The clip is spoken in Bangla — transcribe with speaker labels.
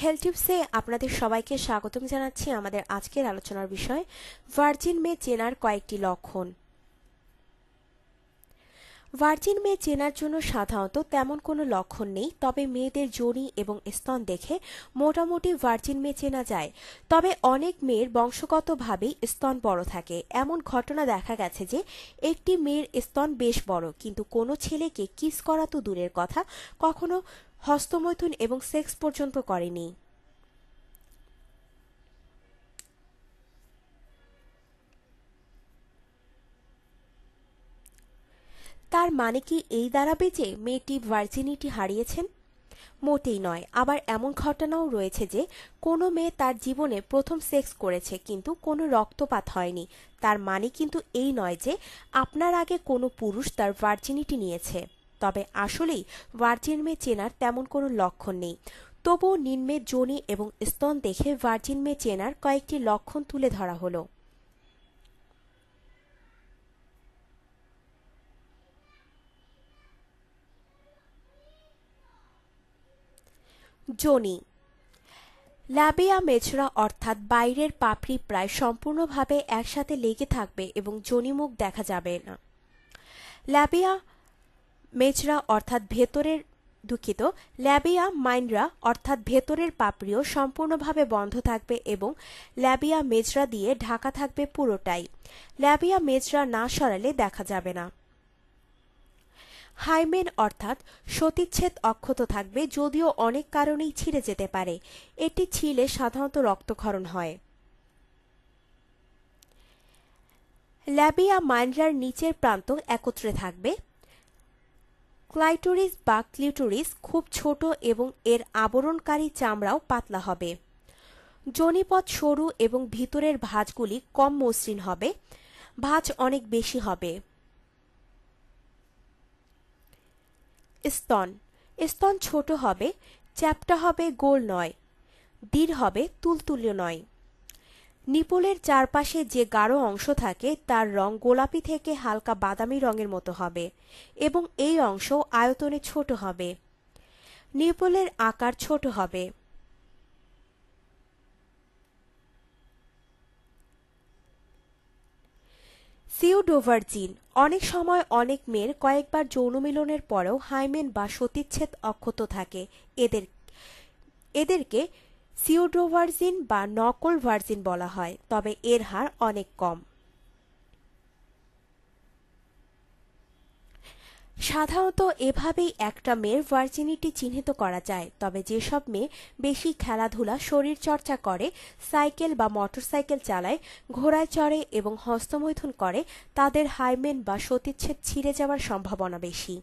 Speaker 1: হেলথ টিপসে আপনাদের সবাইকে স্বাগতম জানাচ্ছি আমাদের আজকের আলোচনার বিষয় ভার্জিন মেয়ে চেনার কয়েকটি লক্ষণ। ভার্জিন মেয়ে চেনার জন্য সাধারণত তেমন কোনো লক্ষণ নেই, তবে মেয়েদের জড়ি এবং স্তন দেখে মোটামুটি ভার্জিন মেয়ে চেনা যায়। তবে অনেক মেয়ের বংশগতভাবেই স্তন বড় থাকে। এমন ঘটনা দেখা গেছে যে একটি মেয়ের স্তন বেশ বড়, কিন্তু কোনো ছেলেকে কিস করা তো দূরের কথা, কখনো হস্তমৈথুন এবং সেক্স পর্যন্ত করেনি। তার মানে কি এই দাঁড়াবে যে মেয়েটি ভার্জিনিটি হারিয়েছেন? মোটেই নয়। আবার এমন ঘটনাও রয়েছে যে কোনো মেয়ে তার জীবনে প্রথম সেক্স করেছে, কিন্তু কোনো রক্তপাত হয়নি। তার মানে কিন্তু এই নয় যে আপনার আগে কোনো পুরুষ তার ভার্জিনিটি নিয়েছে। তবে আসলেই ভার্জিন মেয়ে চেনার তেমন কোনো লক্ষণ নেই। তবুও নিম্নের যোনি এবং স্তন দেখে ভার্জিন মেয়ে চেনার কয়েকটি লক্ষণ তুলে ধরা হলো। যোনি ল্যাবিয়া মেছরা অর্থাৎ বাইরের পাপড়ি প্রায় সম্পূর্ণভাবে একসাথে লেগে থাকবে এবং যোনিমুখ দেখা যাবে না। ল্যাবিয়া মেজরা অর্থাৎ ভেতরের দুঃখিত, ল্যাবিয়া মাইনরা অর্থাৎ ভেতরের পাপড়িও সম্পূর্ণভাবে বন্ধ থাকবে এবং ল্যাবিয়া মেজরা দিয়ে ঢাকা থাকবে পুরোটাই। ল্যাবিয়া মেজরা না সরালে দেখা যাবে না। হাইমেন অর্থাৎ সতীচ্ছেদ অক্ষত থাকবে যদিও অনেক কারণেই ছিঁড়ে যেতে পারে। এটি ছিলে সাধারণত রক্তক্ষরণ হয়। ল্যাবিয়া মাইনরার নিচের প্রান্ত একত্রে থাকবে। ক্লাইটোরিস বা ক্লিটোরিস খুব ছোট এবং এর আবরণকারী চামড়াও পাতলা হবে। জনিপথ সরু এবং ভিতরের ভাঁজগুলি কম মসৃণ হবে। ভাঁজ অনেক বেশি হবে। স্তন। স্তন ছোট হবে, চ্যাপটা হবে গোল নয় দৃঢ় হবে, তুলতুল্য নয়। নিপলের চারপাশে যে গাঢ় অংশ থাকে, তার রং গোলাপি থেকে হালকা বাদামি রঙের মতো হবে এবং এই অংশ আয়তনে ছোট হবে। নিপলের আকার ছোট হবে। সিউডোভার্জিন অনেক সময় অনেক মেয়ের কয়েকবার যৌন মিলনের পরেও হাইমেন বা সতীচ্ছেদ অক্ষত থাকে। এদের, এদেরকে সিউডোভার্জিন বা নকল ভার্জিন বলা হয়, তবে এর হার অনেক কম। সাধারণত এভাবেই একটা মেয়ের ভার্জিনিটি চিহ্নিত করা যায়, তবে যেসব মেয়ে বেশি খেলাধুলা শরীর চর্চা করে, সাইকেল বা মোটরসাইকেল চালায়, ঘোড়ায় চড়ে এবং হস্তমৈথুন করে, তাদের হাইমেন বা সতীচ্ছেদ ছিঁড়ে যাওয়ার সম্ভাবনা বেশি।